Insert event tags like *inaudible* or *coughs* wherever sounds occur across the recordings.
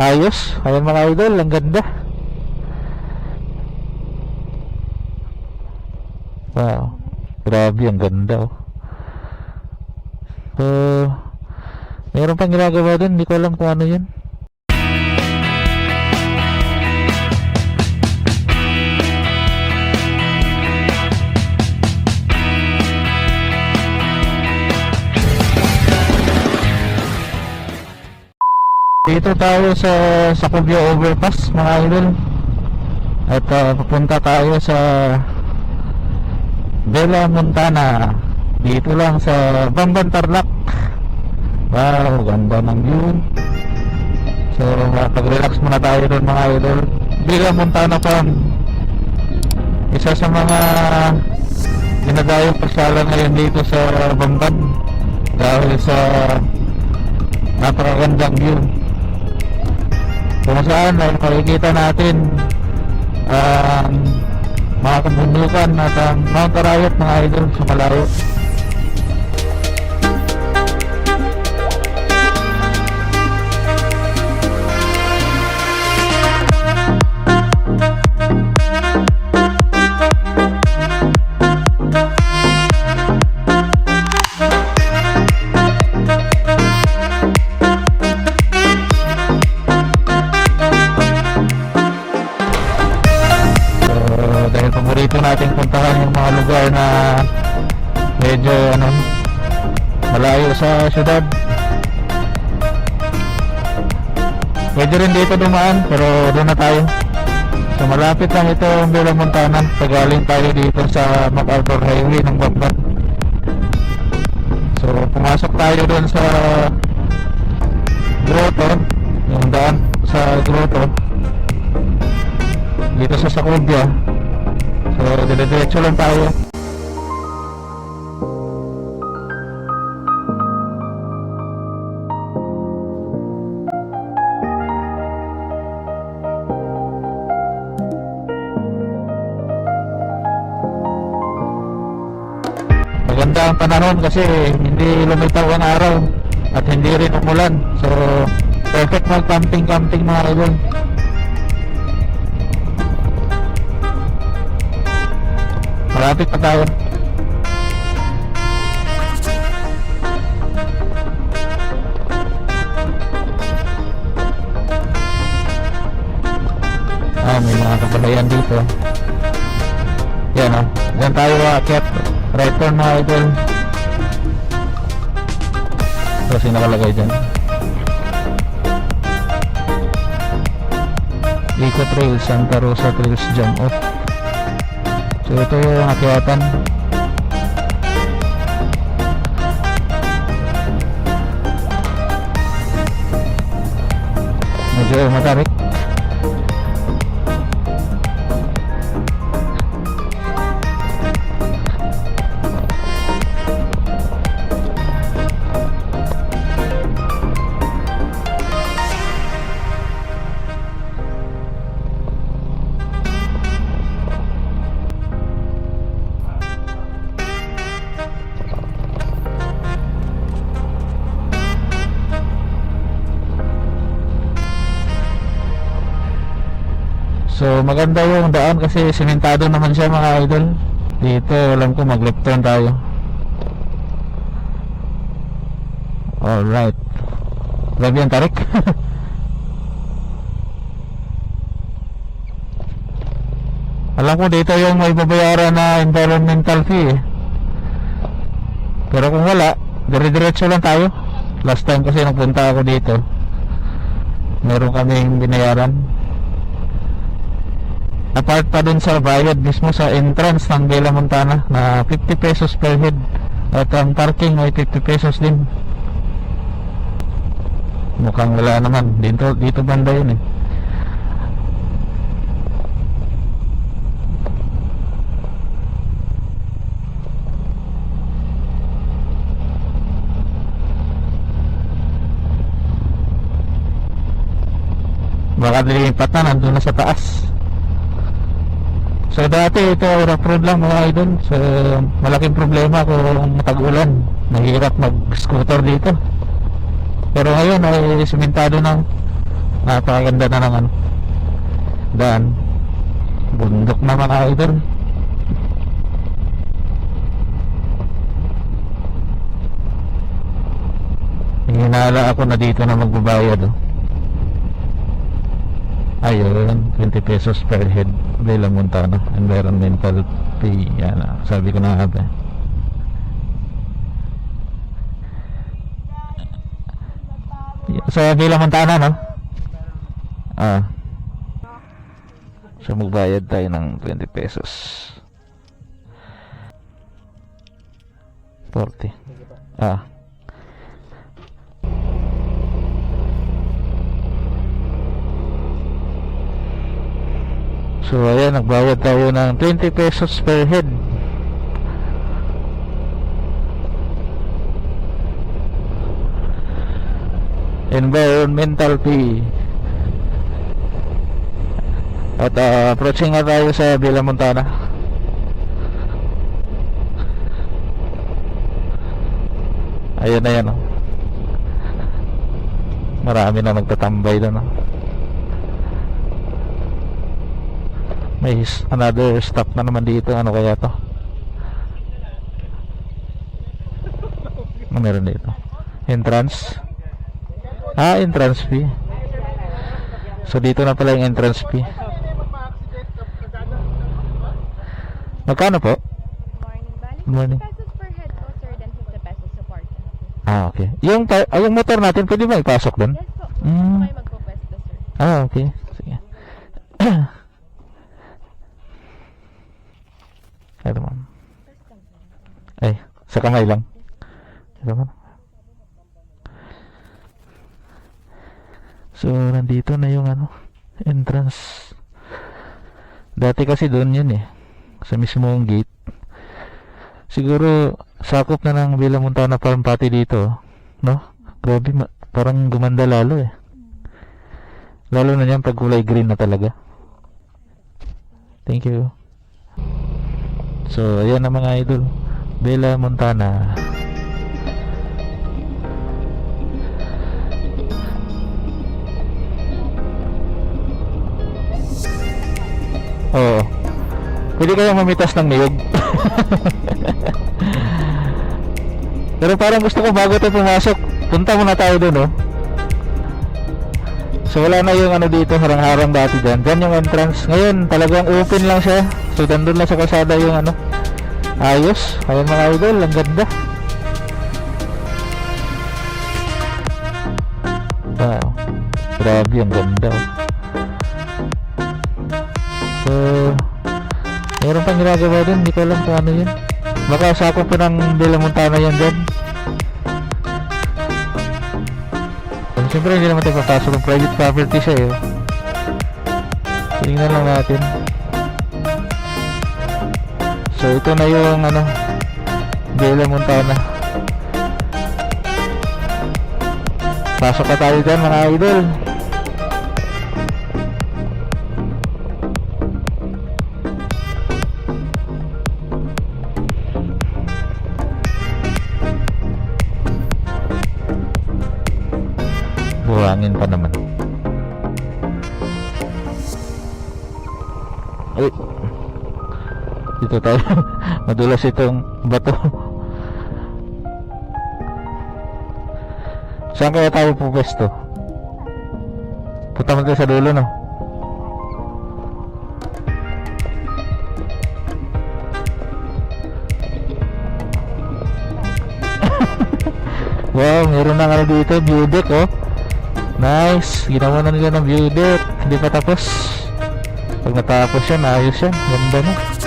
Ayos. Ayan mga idol, ang ganda. Wow. Grabe, ang ganda oh. So, meron pang ginagawa doon. Hindi ko alam kung ano yun. Dito tayo sa Sacubio Overpass mga idol. At ah, papunta tayo sa Bella Montana. Dito lang sa Bamban Tarlac. Wow, ganda ng view. So makapag-relax muna tayo doon mga idol. Bella Montana Farm. Isa sa mga Dinadayong pasyalan ngayon dito sa Bamban Dahil sa napakagandang view kung saan ay makikita natin ang mga kabundukan at ang Mount Arayat mga idol sa malayo syudad. Pwede rin dito dumaan pero doon na tayo. So malapit lang ito ang Bella Montana. Pagaling tayo dito sa MacArthur Highway ng Bamban. So pumasok tayo doon sa grotto, yung daan sa grotto dito sa Sacubia so dire-diretso lang tayo panahon kasi hindi lumitaw ang araw at hindi rin umulan so perfect mag camping camping mga idol Malapit pa tayo. Ah, may mga kabalayan dito. Yan oh. Yan tayo aakyat. Right turn mga idol. Kasi nakalagay dyan. Eco Trail, Santa Rosa Trails Jump Off. So ito yung akyatan Medyo matarik maganda yung daan kasi simentado naman siya mga idol. Dito alam ko mag left turn tayo. Alright. Grabe yung tarik. *laughs* Alam ko dito yung may babayaran na environmental fee eh. Pero kung wala Dire-diretso lang tayo. Last time kasi nagpunta ako dito Meron kaming binayaran apart pa dun sa bayad mismo sa entrance ng Bella Montana na 50 pesos per head. At ang parking ay 50 pesos din. Mukhang wala naman. Dito, dito banda yun eh. Baka nilipat na nandun na sa taas So dati ito rough road lang mga idol So malaking problema kung tag-ulan Mahirap mag-scooter dito Pero ngayon ay simentado ng Napakaganda na ng ano. Daan. Bundok na mga idol. Hinala ako na dito na magbabayad oh. Ayun, 20 pesos per head. Bela Montana, environmental fee. Yan ah, sabi ko na nga ba. Sa Villa Montana, no? Ah. So magbayad tayo ng 20 pesos. 40. Ah. So ayan, nagbayad tayo ng 20 pesos per head. Environmental fee. At ah, approaching na tayo sa Villa Montana. Ayun na yan oh. Marami na nagtatambay doon oh. May another stop na naman dito. Ano kaya to? Ano meron dito? Entrance? Ah, entrance fee. So dito na pala yung entrance fee. Magkano po? Good morning. 50 pesos per head po, sir, then 50 pesos support. Ah, okay. Yung, ah, yung motor natin, pwede ba ipasok doon? Yes po. Mm. Ah, okay. Sige. Ito ma'am. First time, sir. Ay, sa kamay lang. So, nandito na yung ano, entrance. Dati kasi doon yun eh. Sa mismong gate. Siguro, sakop na ng Villa Montana Farm Pati dito. No? Grabe, parang gumanda lalo eh. Lalo na yan pag kulay green na talaga. Thank you. So, ayan na mga idol. Bella Montana. Oo. Pwede kayong mamitas ng niyog. *laughs* Pero parang gusto ko bago tayo pumasok, punta muna tayo dun, oh. So wala na yung ano dito, harang-harang dati dyan. Dyan yung entrance. Ngayon, talagang open lang siya. So dandun lang sa kalsada yung ano. Ayos. Ayun mga idol, ang ganda. Wow. Grabe, ang ganda. So, meron pang ginagawa din. Hindi ko alam kung ano yun. Baka sakop pa ng Bella Montana yan dyan. So, Siyempre hindi naman tayo papasok ng private property siya eh. Tingnan lang natin. So ito na yung ano Bella Montana. Pasok na tayo dyan mga idol. Buhangin pa naman. Dito tayo. *laughs* Madulas itong bato. Saan kaya tayo pupwesto? Punta mo tayo sa dulo, no? *laughs* wow, meron na nga dito, view deck, oh. Nice. Ginawa na nila ng view deck. Hindi pa tapos. Pag natapos yan, ayos yan. Ganda na.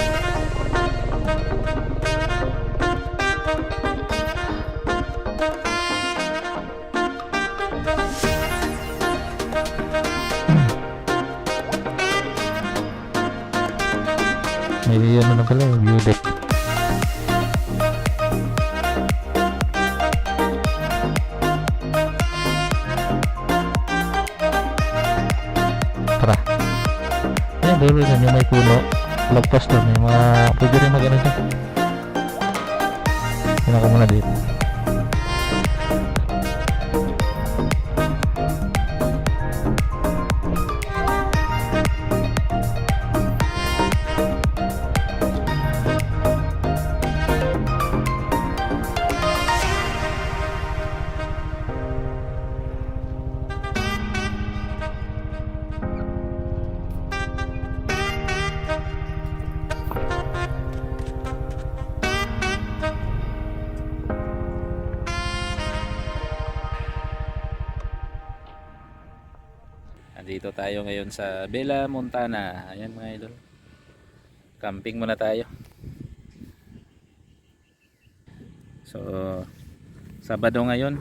Tayo ngayon sa Bella Montana. Ayan mga idol. Camping muna tayo. So, Sabado ngayon.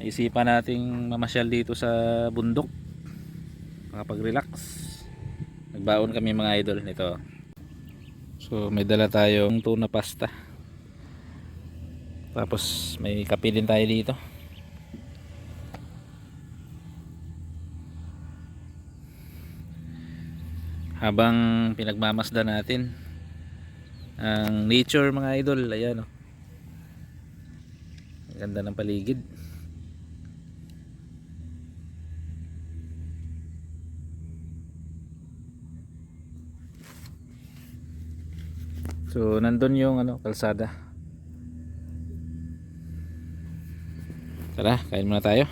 Naisipan nating mamasyal dito sa bundok. Makapag-relax. Nagbaon kami mga idol nito. So, may dala tayong tuna pasta. Tapos may kape din tayo dito. Habang pinagmamasdan natin ang nature mga idol, ayan oh. Ang Ganda ng paligid. So, nandun yung ano, kalsada. Tara, kain muna tayo.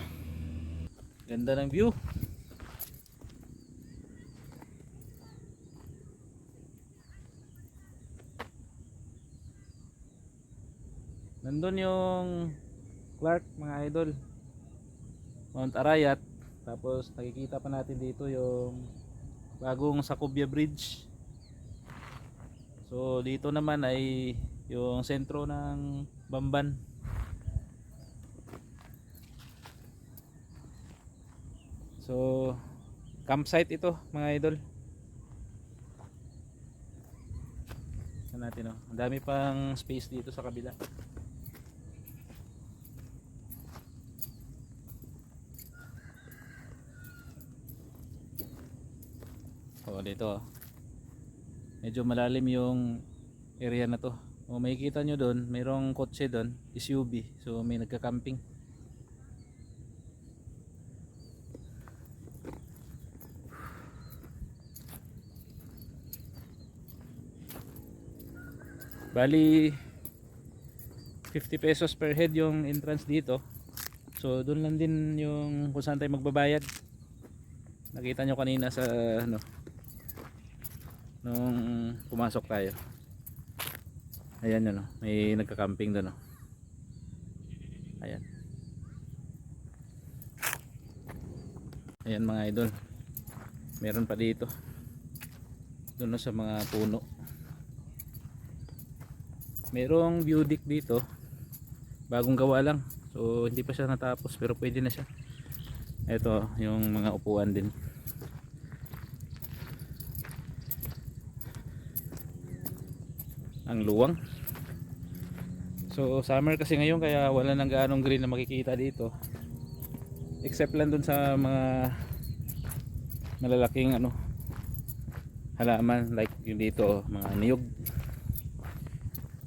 Ganda ng view. Nandun yung Clark mga idol. Mount Arayat. Tapos nakikita pa natin dito yung bagong Sacubia Bridge. So dito naman ay yung sentro ng Bamban. So campsite ito mga idol. Natin oh. Ang dami pang space dito sa kabila. Oh, dito. oh. Medyo malalim yung area na to. O makikita nyo doon, mayroong kotse doon, SUV. So may nagka-camping. Bali 50 pesos per head yung entrance dito. So doon lang din yung kung saan tayo magbabayad. Nakita nyo kanina sa ano nung pumasok tayo. Ayan yun, oh. may nagka-camping doon. Oh. Ayan. Ayan mga idol. Meron pa dito. Doon sa mga puno. Merong view deck dito. Bagong gawa lang. So hindi pa siya natapos pero pwede na siya. Ito yung mga upuan din. Ang luwang. So summer kasi ngayon kaya wala nang gaanong green na makikita dito. Except lang dun sa mga malalaking ano halaman like yung dito oh, mga niyog.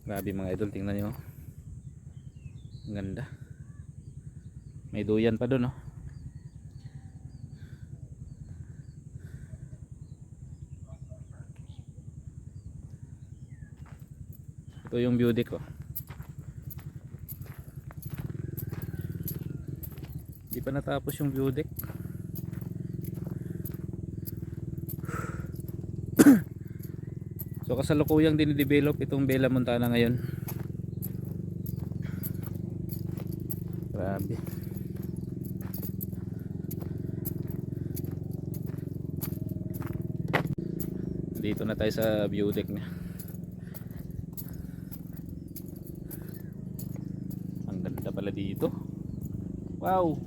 Grabe mga idol tingnan nyo ang ganda. May duyan pa dun oh Ito yung deck ko. Hindi pa natapos yung view deck. so kasalukuyang dinidevelop itong Bella Montana ngayon. Grabe. Dito na tayo sa view deck niya. Ang ganda pala dito. Wow.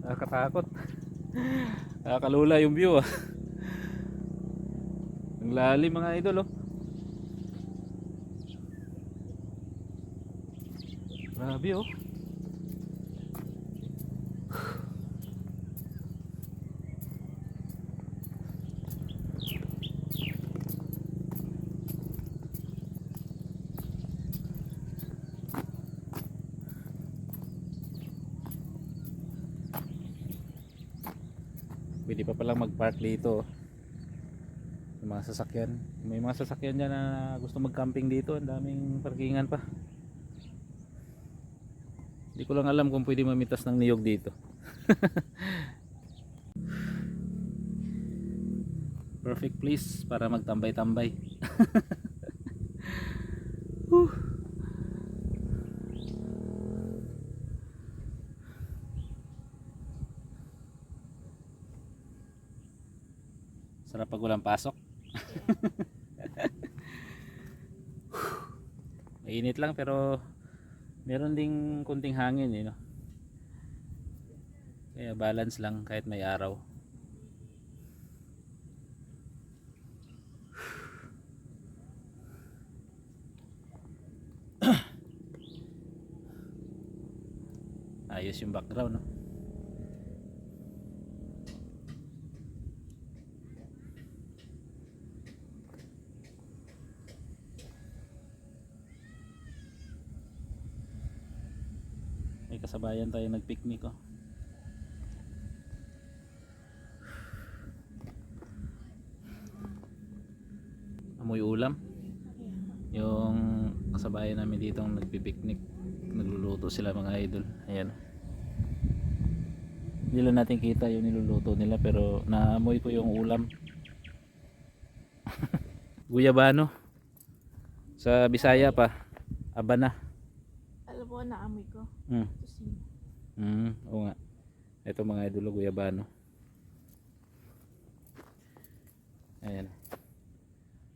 Nakakatakot. *laughs* Nakakalula yung view ah. Ang lalim mga idol oh. Grabe oh. pwede pa palang mag-park dito. Yung mga sasakyan. May mga sasakyan dyan na gusto mag-camping dito. Ang daming parkingan pa. Hindi ko lang alam kung pwede mamitas ng niyog dito. *laughs* Perfect place para magtambay-tambay *laughs* Sarap pag walang pasok. *laughs* Mainit lang pero meron ding kunting hangin eh, no? Kaya balance lang kahit may araw. *coughs* Ayos yung background, no? May kasabayan tayo nagpicnic, oh. Amoy ulam. Yung kasabayan namin dito ang nagpipiknik. Nagluluto sila mga idol. Ayan. Hindi natin kita yung niluluto nila pero naamoy ko yung ulam. *laughs* Guyabano. Sa Bisaya pa. Abana. Mo, naamoy ko. Mm. Tusino. Mm, oo nga. Ito mga idolo guyabano. Ayan.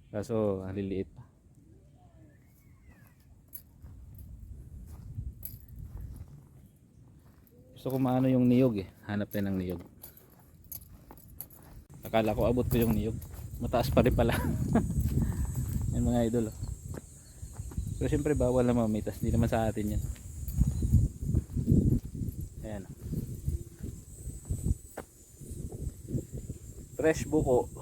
Kaso ang liliit pa. Gusto ko maano yung niyog eh. Hanap tayo ng niyog. Akala ko abot ko yung niyog. Mataas pa rin pala. *laughs* yan mga idol. oh. Pero siyempre bawal na mamitas. Hindi naman sa atin yan. Ayan. Fresh buko.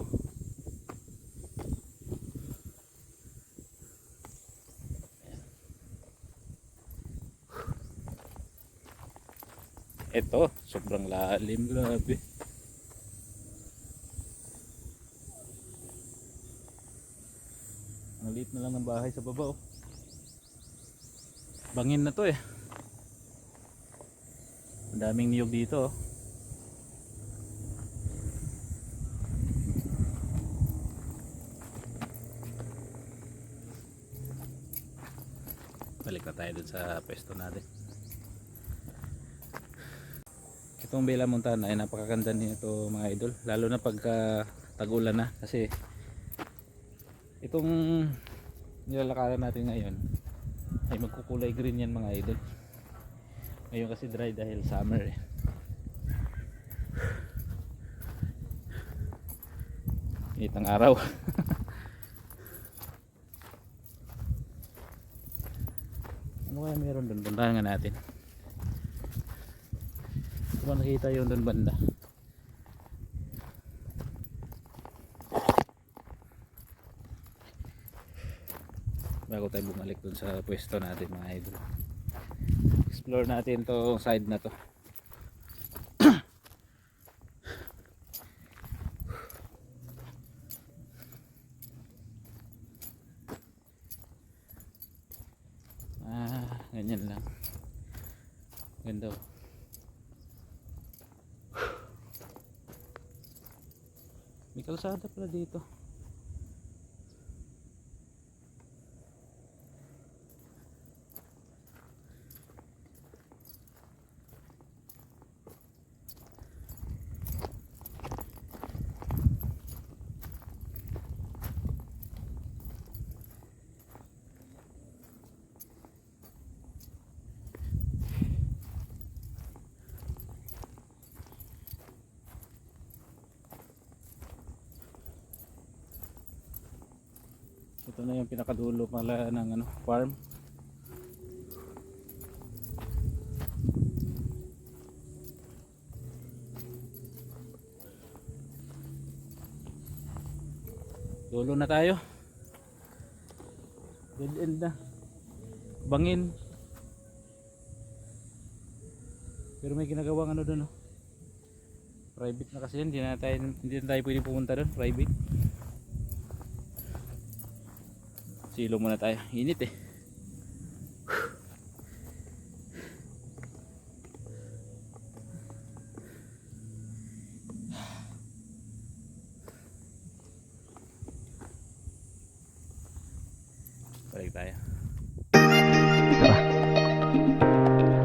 Ito, sobrang lalim, grabe. Ang liit na lang ng bahay sa baba, oh. Bangin na to eh. Daming niyog dito, oh. Balik na tayo dun sa pwesto natin. Itong Bella Montana ay napakaganda nito mga idol. Lalo na pagka tag-ulan na kasi itong nilalakaran natin ngayon ay magkukulay green yan mga idol. Ngayon kasi dry dahil summer eh. Init ang araw. *laughs* ano kaya meron doon? Puntahan nga natin. Kung nakita yun doon banda? Bago tayo bumalik doon sa pwesto natin mga idol. Explore natin to side na to. *clears throat* ah, ganyan lang. Ganda oh. May kalsada pala dito. Ito na yung pinakadulo pala ng ano, farm. Dulo na tayo. Dead end na. Bangin. Pero may ginagawang ano doon. Oh. Private na kasi yan. Hindi na tayo, hindi na tayo pwede pumunta doon. Private. Silo muna tayo. Init eh. Balik tayo. Tara.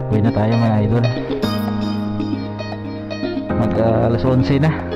Uwi na tayo mga idol. Mag uh, alas 11 na.